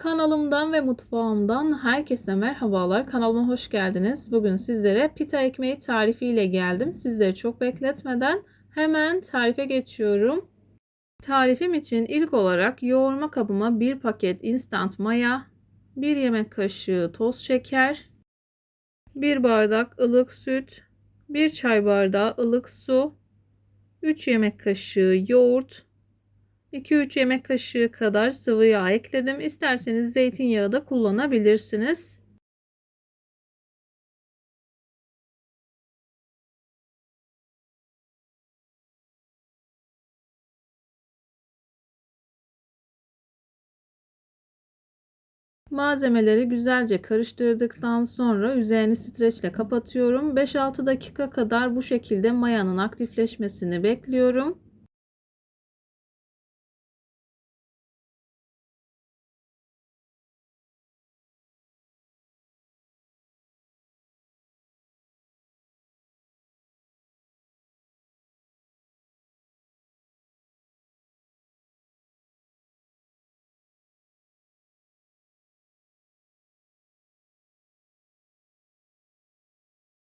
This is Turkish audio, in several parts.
Kanalımdan ve mutfağımdan herkese merhabalar. Kanalıma hoş geldiniz. Bugün sizlere pita ekmeği tarifiyle geldim. Sizleri çok bekletmeden hemen tarife geçiyorum. Tarifim için ilk olarak yoğurma kabıma bir paket instant maya, bir yemek kaşığı toz şeker, bir bardak ılık süt, bir çay bardağı ılık su, 3 yemek kaşığı yoğurt, 2-3 yemek kaşığı kadar sıvı yağ ekledim. İsterseniz zeytinyağı da kullanabilirsiniz. Malzemeleri güzelce karıştırdıktan sonra üzerini streçle kapatıyorum. 5-6 dakika kadar bu şekilde mayanın aktifleşmesini bekliyorum.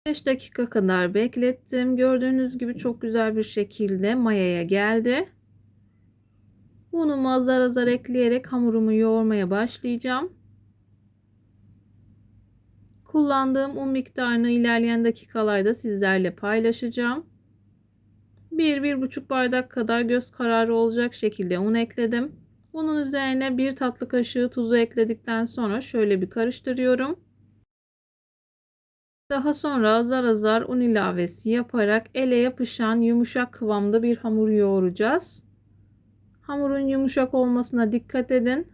Beş dakika kadar beklettim. Gördüğünüz gibi çok güzel bir şekilde mayaya geldi. Unumu azar azar ekleyerek hamurumu yoğurmaya başlayacağım. Kullandığım un miktarını ilerleyen dakikalarda sizlerle paylaşacağım. 1-1,5 bardak kadar göz kararı olacak şekilde un ekledim. Unun üzerine bir tatlı kaşığı tuzu ekledikten sonra şöyle bir karıştırıyorum. Daha sonra azar azar un ilavesi yaparak ele yapışan yumuşak kıvamda bir hamur yoğuracağız. Hamurun yumuşak olmasına dikkat edin.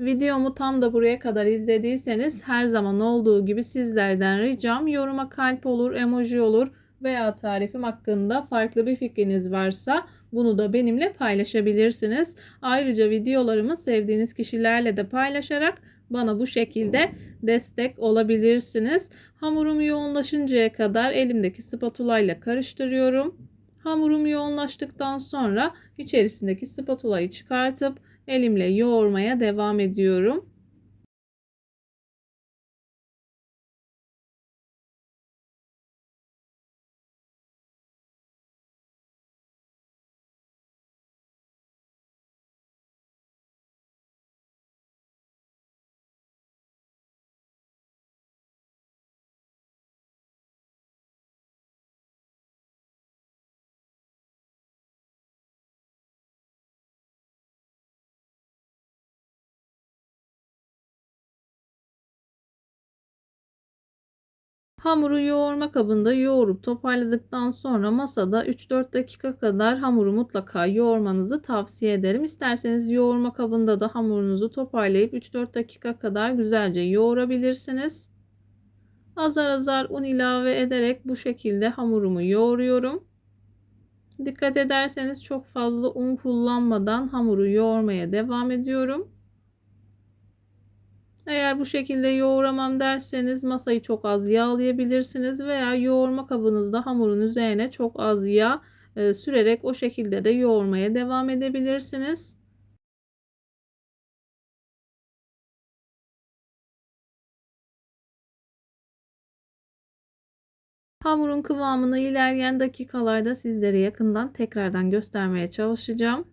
Videomu tam da buraya kadar izlediyseniz her zaman olduğu gibi sizlerden ricam yoruma kalp olur, emoji olur veya tarifim hakkında farklı bir fikriniz varsa bunu da benimle paylaşabilirsiniz. Ayrıca videolarımı sevdiğiniz kişilerle de paylaşarak bana bu şekilde destek olabilirsiniz. Hamurum yoğunlaşıncaya kadar elimdeki spatula ile karıştırıyorum. Hamurum yoğunlaştıktan sonra içerisindeki spatulayı çıkartıp elimle yoğurmaya devam ediyorum. Hamuru yoğurma kabında yoğurup toparladıktan sonra masada 3-4 dakika kadar hamuru mutlaka yoğurmanızı tavsiye ederim. İsterseniz yoğurma kabında da hamurunuzu toparlayıp 3-4 dakika kadar güzelce yoğurabilirsiniz. Azar azar un ilave ederek bu şekilde hamurumu yoğuruyorum. Dikkat ederseniz çok fazla un kullanmadan hamuru yoğurmaya devam ediyorum. Eğer bu şekilde yoğuramam derseniz masayı çok az yağlayabilirsiniz veya yoğurma kabınızda hamurun üzerine çok az yağ e, sürerek o şekilde de yoğurmaya devam edebilirsiniz. Hamurun kıvamını ilerleyen dakikalarda sizlere yakından tekrardan göstermeye çalışacağım.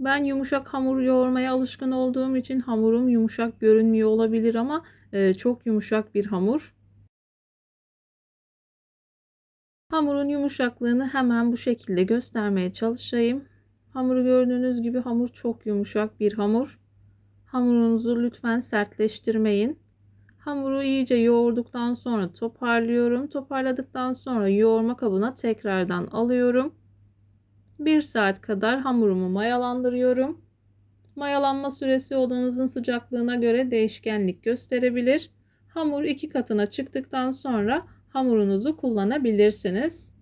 Ben yumuşak hamur yoğurmaya alışkın olduğum için hamurum yumuşak görünmüyor olabilir ama e, çok yumuşak bir hamur. Hamurun yumuşaklığını hemen bu şekilde göstermeye çalışayım. Hamuru gördüğünüz gibi hamur çok yumuşak bir hamur. Hamurunuzu lütfen sertleştirmeyin. Hamuru iyice yoğurduktan sonra toparlıyorum. Toparladıktan sonra yoğurma kabına tekrardan alıyorum. 1 saat kadar hamurumu mayalandırıyorum. Mayalanma süresi odanızın sıcaklığına göre değişkenlik gösterebilir. Hamur iki katına çıktıktan sonra hamurunuzu kullanabilirsiniz.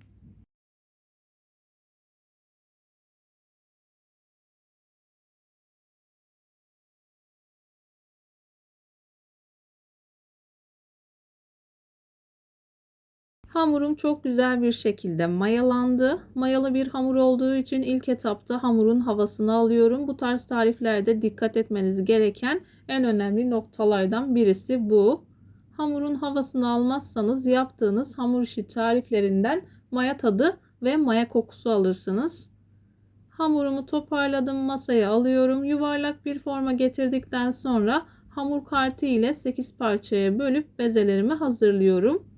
Hamurum çok güzel bir şekilde mayalandı. Mayalı bir hamur olduğu için ilk etapta hamurun havasını alıyorum. Bu tarz tariflerde dikkat etmeniz gereken en önemli noktalardan birisi bu. Hamurun havasını almazsanız yaptığınız hamur işi tariflerinden maya tadı ve maya kokusu alırsınız. Hamurumu toparladım masaya alıyorum. Yuvarlak bir forma getirdikten sonra hamur kartı ile 8 parçaya bölüp bezelerimi hazırlıyorum.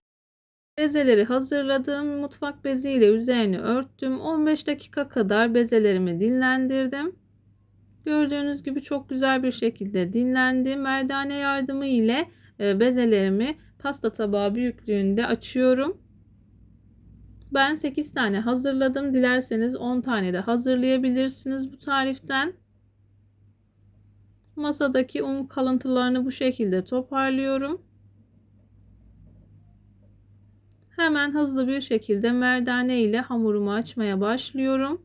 Bezeleri hazırladım. Mutfak beziyle üzerini örttüm. 15 dakika kadar bezelerimi dinlendirdim. Gördüğünüz gibi çok güzel bir şekilde dinlendi. Merdane yardımı ile e, bezelerimi pasta tabağı büyüklüğünde açıyorum. Ben 8 tane hazırladım. Dilerseniz 10 tane de hazırlayabilirsiniz bu tariften. Masadaki un kalıntılarını bu şekilde toparlıyorum. Hemen hızlı bir şekilde merdane ile hamurumu açmaya başlıyorum.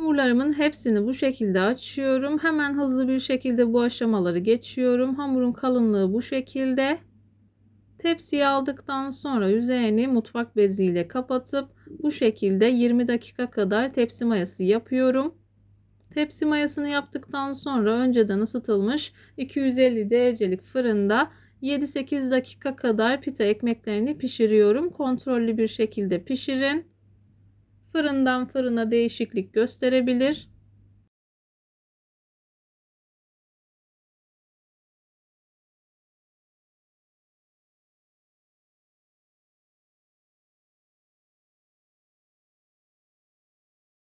Hamurlarımın hepsini bu şekilde açıyorum. Hemen hızlı bir şekilde bu aşamaları geçiyorum. Hamurun kalınlığı bu şekilde. Tepsiye aldıktan sonra üzerini mutfak beziyle kapatıp bu şekilde 20 dakika kadar tepsi mayası yapıyorum. Tepsi mayasını yaptıktan sonra önceden ısıtılmış 250 derecelik fırında 7-8 dakika kadar pita ekmeklerini pişiriyorum. Kontrollü bir şekilde pişirin. Fırından fırına değişiklik gösterebilir.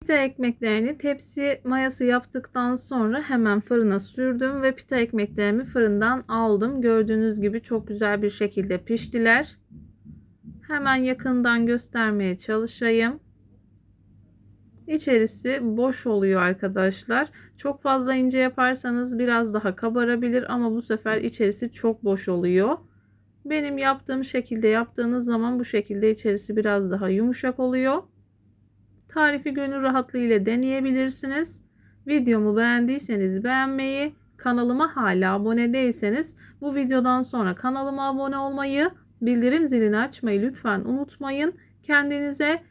Pita ekmeklerini tepsi mayası yaptıktan sonra hemen fırına sürdüm ve pita ekmeklerimi fırından aldım. Gördüğünüz gibi çok güzel bir şekilde piştiler. Hemen yakından göstermeye çalışayım. İçerisi boş oluyor arkadaşlar. Çok fazla ince yaparsanız biraz daha kabarabilir ama bu sefer içerisi çok boş oluyor. Benim yaptığım şekilde yaptığınız zaman bu şekilde içerisi biraz daha yumuşak oluyor. Tarifi gönül rahatlığı ile deneyebilirsiniz. Videomu beğendiyseniz beğenmeyi, kanalıma hala abone değilseniz bu videodan sonra kanalıma abone olmayı, bildirim zilini açmayı lütfen unutmayın. Kendinize